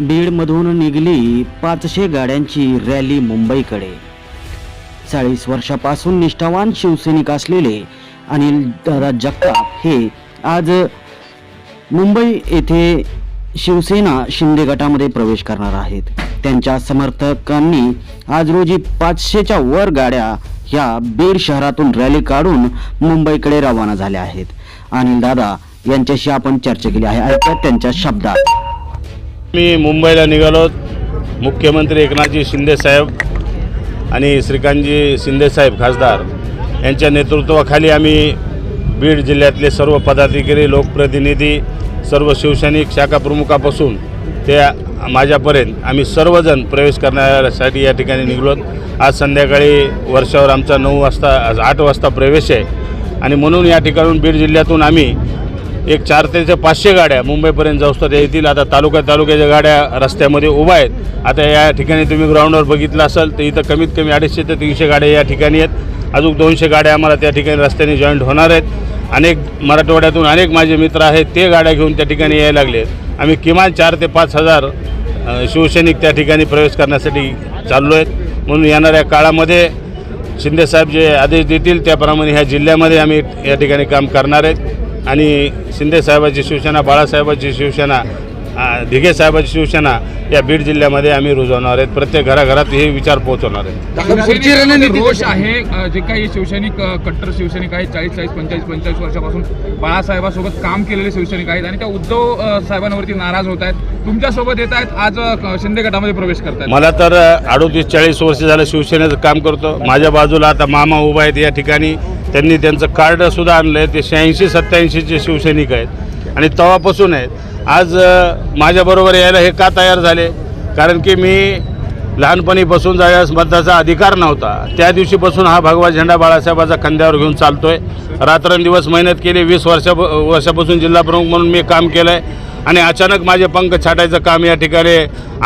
बीडमधून निघली पाचशे गाड्यांची रॅली मुंबईकडे. चाळीस वर्षापासून निष्ठावान शिवसैनिक असलेले अनिल दादा जगताप हे आज मुंबई येथे शिवसेना शिंदे गटामध्ये प्रवेश करणार आहेत. त्यांच्या समर्थकांनी आज रोजी पाचशेच्या वर गाड्या ह्या बीड शहरातून रॅली काढून मुंबईकडे रवाना झाल्या आहेत. अनिल दादा यांच्याशी आपण चर्चा केली आहे. ऐकत त्यांच्या शब्दात. मी मुंबईला निघालो. मुख्यमंत्री एकनाथजी शिंदेसाहेब आणि श्रीकांतजी शिंदेसाहेब खासदार यांच्या नेतृत्वाखाली आम्ही बीड जिल्ह्यातले सर्व पदाधिकारी लोकप्रतिनिधी सर्व शिवसैनिक शाखा प्रमुखापासून ते माझ्यापर्यंत आम्ही सर्वजण प्रवेश करण्यासाठी या ठिकाणी निघलो. आज संध्याकाळी वर्षावर आमचा नऊ वाजता आठ वाजता प्रवेश आहे. आणि म्हणून या ठिकाणून बीड जिल्ह्यातून आम्ही एक चार ते पाचशे गाड्या मुंबईपर्यंत जाऊस्तर येतील आता तालुक्या तालुक्याच्या गाड्या रस्त्यामध्ये उभा आहेत. आता या ठिकाणी तुम्ही ग्राउंडवर बघितलं असाल तर इथं कमीत कमी अडीचशे ते तीनशे गाड्या या ठिकाणी आहेत. अजून दोनशे गाड्या आम्हाला त्या ठिकाणी रस्त्याने जॉईंट होणार आहेत. अनेक मराठवाड्यातून अनेक माझे मित्र आहेत ते गाड्या घेऊन त्या ठिकाणी यायला लागले आम्ही किमान चार ते पाच हजार शिवसैनिक त्या ठिकाणी प्रवेश करण्यासाठी चाललो आहेत. म्हणून येणाऱ्या काळामध्ये शिंदेसाहेब जे आदेश देतील त्याप्रमाणे ह्या जिल्ह्यामध्ये आम्ही या ठिकाणी काम करणार आहेत. आणि शिंदेसाहेबाची शिवसेना बाळासाहेबाची शिवसेना दिघे साहेबाची शिवसेना या बीड जिल्ह्यामध्ये आम्ही रुजवणार आहेत. प्रत्येक घराघरात हे विचार पोहोचवणार आहेत. रोष आहे जे काही शिवसैनिक कट्टर शिवसैनिक आहेत चाळीस चाळीस पंचेचाळीस पंचेचाळीस वर्षापासून बाळासाहेबांसोबत काम केलेले शिवसैनिक आहेत आणि त्या उद्धव साहेबांवरती नाराज होत आहेत. तुमच्यासोबत येत आहेत आज शिंदे गटामध्ये प्रवेश करतायत. मला तर अडोतीस चाळीस वर्ष झालं शिवसेनेचं काम करतो. माझ्या बाजूला आता मामा उभा आहेत या ठिकाणी. त्यांनी त्यांचं कार्डसुद्धा आणलं आहे ते शहाऐंशी सत्त्याऐंशीचे शिवसैनिक आहेत. आणि तवापासून आहेत. आज माझ्याबरोबर यायला हे का तयार झाले? कारण की मी लहानपणीपासून ज्यावेळेस मतदाचा अधिकार नव्हता. त्या दिवशीपासून हा भगवा झेंडा बाळासाहेबाचा खांद्यावर घेऊन चालतो आहे रात्रंदिवस मेहनत केली. वीस वर्षा वर्षापासून जिल्हाप्रमुख म्हणून मी काम केलं आहे आणि अचानक माझे पंख छाटायचं काम या ठिकाणी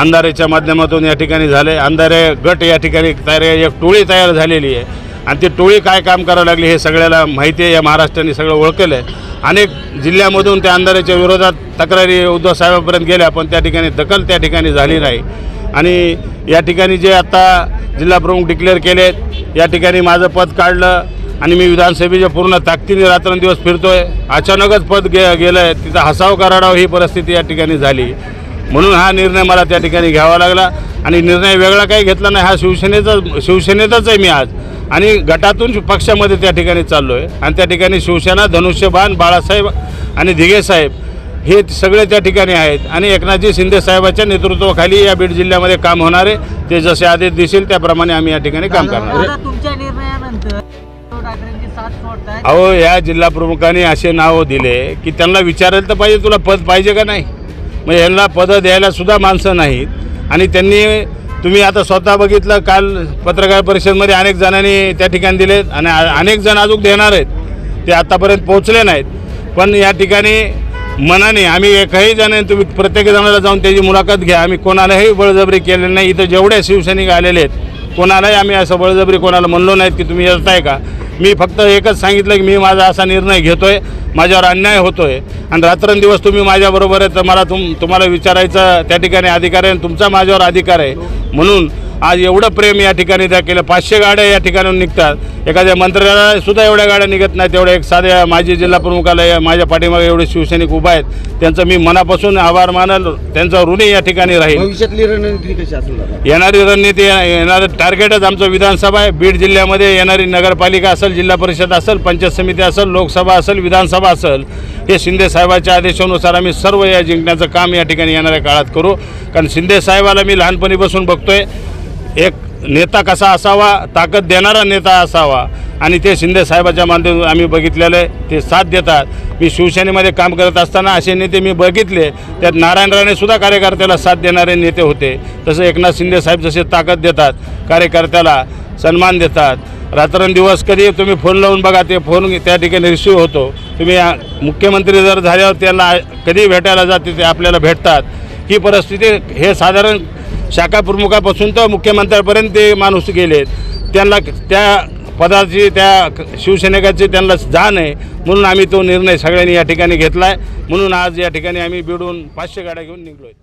अंधारेच्या माध्यमातून या ठिकाणी झाले अंधारे गट या ठिकाणी तयार एक टोळी तयार झालेली आहे. आणि ती टोळी काय काम करावं लागली हे सगळ्याला माहिती आहे या महाराष्ट्राने सगळं ओळखलं आहे. अनेक जिल्ह्यामधून त्या अंधाराच्या विरोधात तक्रारी उद्धव साहेबांपर्यंत गेल्या पण त्या ठिकाणी दखल त्या ठिकाणी झाली नाही. आणि या ठिकाणी जे आता जिल्हा प्रमुख डिक्लेअर आहेत या ठिकाणी माझं पद काढलं आणि मी विधानसभेच्या पूर्ण ताकदीने रात्रंदिवस फिरतो आहे अचानकच पद गे गेलं आहे तिथं हसाव कराडाव ही परिस्थिती या ठिकाणी झाली. म्हणून हा निर्णय मला त्या ठिकाणी घ्यावा लागला. आणि निर्णय वेगळा काही घेतला नाही हा शिवसेनेचा शिवसेनेचाच आहे मी आज. आणि गटातून पक्षामध्ये त्या ठिकाणी चाललो आहे आणि त्या ठिकाणी शिवसेना धनुष्यबाण बाळासाहेब आणि दिघे साहेब हे सगळे त्या ठिकाणी आहेत. आणि एकनाथजी शिंदे साहेबाच्या नेतृत्वाखाली या बीड जिल्ह्यामध्ये काम होणार आहे. ते जसे आदेश दिसेल त्याप्रमाणे आम्ही या ठिकाणी काम करणार अहो या जिल्हा प्रमुखांनी असे नाव दिले की त्यांना विचारायला तर पाहिजे तुला पद पाहिजे का नाही? म्हणजे यांना पदं द्यायला सुद्धा माणसं नाहीत. आणि त्यांनी तुम्ही आता स्वतः बघितलं काल पत्रकार परिषदेमध्ये अनेक जणांनी त्या ठिकाणी दिले आणि अनेक जण अजून देणार आहेत. ते आत्तापर्यंत पोहोचले नाहीत. पण या ठिकाणी मनाने आम्ही एकही जण तुम्ही प्रत्येक जणाला जाऊन त्याची मुलाखत घ्या. आम्ही कोणालाही बळजबरी केलेली नाही. इथं जेवढे शिवसैनिक आलेले आहेत कोणालाही आम्ही असं बळजबरी कोणाला म्हणलो नाहीत की तुम्ही येताय का? मी फक्त एकच सांगितलं की मी माझा असा निर्णय घेतो आहे माझ्यावर अन्याय होतो आहे आणि रात्रंदिवस तुम्ही माझ्याबरोबर आहे तर मला तुम तुम्हाला विचारायचं त्या ठिकाणी अधिकार आहे आणि तुमचा माझ्यावर अधिकार आहे. म्हणून आज एवढं प्रेम या ठिकाणी त्या केलं. पाचशे गाड्या या ठिकाणून निघतात. एखाद्या मंत्र्याला सुद्धा एवढ्या गाड्या निघत नाहीत. तेवढ्या एक साध्या माजी जिल्हा प्रमुखाला या माझ्या पाठीमागे एवढे शिवसैनिक उभा आहेत. त्यांचं मी मनापासून आभार मानल. त्यांचा ऋणी या ठिकाणी राहील. भविष्यातली रणनीती कशी असेल? येणारी रणनीती येणारं टार्गेटच आमचं विधानसभा आहे. बीड जिल्ह्यामध्ये येणारी नगरपालिका असेल जिल्हा परिषद असेल पंचायत समिती असेल लोकसभा असेल विधानसभा असेल हे शिंदे साहेबाच्या आदेशानुसार आम्ही सर्व या जिंकण्याचं काम या ठिकाणी येणाऱ्या काळात करू. कारण शिंदे साहेबाला मी लहानपणीपासून बघतोय. एक नेता कसा असावा ताकद देणारा नेता असावा आणि ते शिंदे साहेबाच्या माध्यमातून आम्ही बघितलेलं आहे ते साथ देतात. मी शिवसेनेमध्ये काम करत असताना असे नेते मी बघितले त्यात नारायण राणेसुद्धा कार्यकर्त्याला साथ देणारे नेते होते. तसं एकनाथ शिंदे साहेब जसे ताकद देतात कार्यकर्त्याला सन्मान देतात. रात्रंदिवस कधी तुम्ही फोन लावून बघा ते फोन त्या ठिकाणी रिसिव्ह होतो. तुम्ही मुख्यमंत्री जर झाल्यावर त्यांना कधी भेटायला जाते ते आपल्याला भेटतात. ही परिस्थिती हे साधारण शाखा प्रमुखापासून तर मुख्यमंत्र्यापर्यंत ते माणूस गेलेत. त्यांना त्या पदाची त्या शिवसैनिकाची त्यांना जाण आहे. म्हणून आम्ही तो निर्णय सगळ्यांनी या ठिकाणी घेतला आहे म्हणून आज या ठिकाणी आम्ही बिडून पाचशे गाड्या घेऊन निघलो आहे